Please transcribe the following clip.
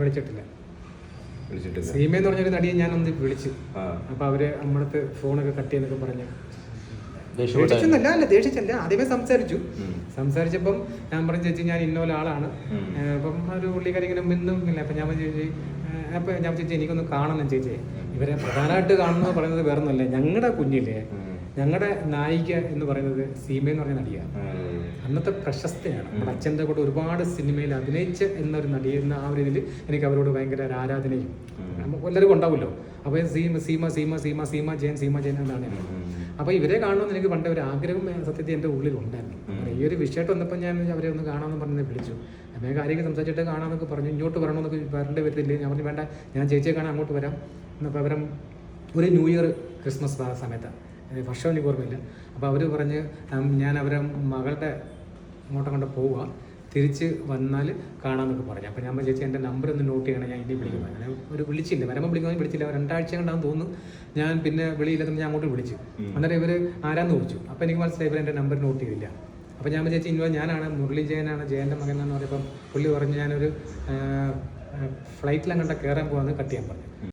വിളിച്ചിട്ടില്ല. സീമ എന്ന് പറഞ്ഞൊരു നടിയെ ഞാനൊന്ന് വിളിച്ചു. അപ്പൊ അപ്പോൾ അവർ നമ്മളടുത്ത് ഫോണൊക്കെ കട്ട് ചെയ്യുന്നൊക്കെ പറഞ്ഞു. ദേഷ്യപ്പെട്ട അല്ല ദേഷിച്ചല്ല ആദ്യമേ സംസാരിച്ചു. സംസാരിച്ചപ്പം ഞാൻ പറഞ്ഞു ചേച്ചി ഞാൻ ഇന്ന പോലെ ആളാണ്. അപ്പം ഒരു പുള്ളിക്കാരി ഇങ്ങനെ മിന്നും ഇല്ല. അപ്പം ഞാൻ പറഞ്ഞു, ചേച്ചി അപ്പൊ ഞാൻ ചേച്ചി എനിക്കൊന്ന് കാണണം ചേച്ചി. ഇവരെ പ്രധാനമായിട്ട് കാണുന്നത് പറയുന്നത് വേറെ ഒന്നുമല്ല ഞങ്ങളുടെ കുഞ്ഞില്ലേ. ഞങ്ങളുടെ നായിക എന്ന് പറയുന്നത് സീമ എന്ന് പറഞ്ഞ നടിയാണ് അന്നത്തെ പ്രശസ്തയാണ്. നമ്മുടെ അച്ഛന്റെ കൂടെ ഒരുപാട് സിനിമയിൽ അഭിനയിച്ച എന്നൊരു നടി എന്ന ആ ഒരു ഇതിൽ എനിക്ക് അവരോട് ഭയങ്കര ഒരു ആരാധനയും എല്ലാവർക്കും ഉണ്ടാവുമല്ലോ. അപ്പോൾ സീമ സീമ സീമ സീമ സീമ ജയൻ സീമ ജയൻ എന്നാണ് ഞാൻ. അപ്പോൾ ഇവരെ കാണണമെന്ന് എനിക്ക് പണ്ട് ഒരു ആഗ്രഹം സത്യത്തിൽ എന്റെ ഉള്ളിൽ ഉണ്ടായിരുന്നു. ഈ ഒരു വിഷയമായിട്ട് വന്നപ്പോൾ ഞാൻ അവരെ ഒന്ന് കാണാമെന്ന് പറഞ്ഞ് വിളിച്ചു. അപ്പോൾ കാര്യങ്ങൾ സംസാരിച്ചിട്ട് കാണാമെന്നൊക്കെ പറഞ്ഞു. ഇങ്ങോട്ട് വരണമെന്നൊക്കെ വരേണ്ടി വരത്തില്ലേ? ഞാൻ പറഞ്ഞു വേണ്ട ഞാൻ ചേച്ചിയെ കാണാൻ അങ്ങോട്ട് വരാം. എന്നപ്പോൾ അവരും ഒരു ന്യൂ ഇയർ ക്രിസ്മസ് സമയത്താണ് വർഷം എനിക്ക് ഓർമ്മയില്ല. അപ്പോൾ അവർ പറഞ്ഞ് ഞാൻ അവരെ മകളുടെ അങ്ങോട്ടും കൊണ്ട് പോവുക തിരിച്ച് വന്നാൽ കാണാമെന്നൊക്കെ പറഞ്ഞു. അപ്പോൾ ഞാൻ പറഞ്ഞ ചേച്ചി എന്റെ നമ്പർ ഒന്ന് നോട്ട് ചെയ്യണം ഞാൻ ഇനി വിളിക്കുന്നത് അങ്ങനെ ഒരു വിളിച്ചില്ല. വരുമ്പോൾ വിളിക്കുന്നത് വിളിച്ചില്ല രണ്ടാഴ്ച കണ്ടാന്ന് തോന്നുന്നു. ഞാൻ പിന്നെ വിളിയില്ലാത്ത ഞാൻ അങ്ങോട്ട് വിളിച്ചു. അന്നേരം ഇവർ ആരാന്ന് ചോദിച്ചു. അപ്പോൾ എനിക്ക് മനസ്സിലായി ഇവർ എന്റെ നമ്പർ നോട്ട് ചെയ്തില്ല. അപ്പോൾ ഞാൻ ചേച്ചി ഇന്നോ ഞാനാണ് മുരളി ജയനാണ് ജയന്റെ മകൻ എന്ന് പറയുമ്പം പുള്ളി പറഞ്ഞ് ഞാനൊരു ഫ്ലൈറ്റിലങ്ങോട്ട് കയറാൻ പോകാമെന്ന് കട്ട് ചെയ്യാൻ പറഞ്ഞു.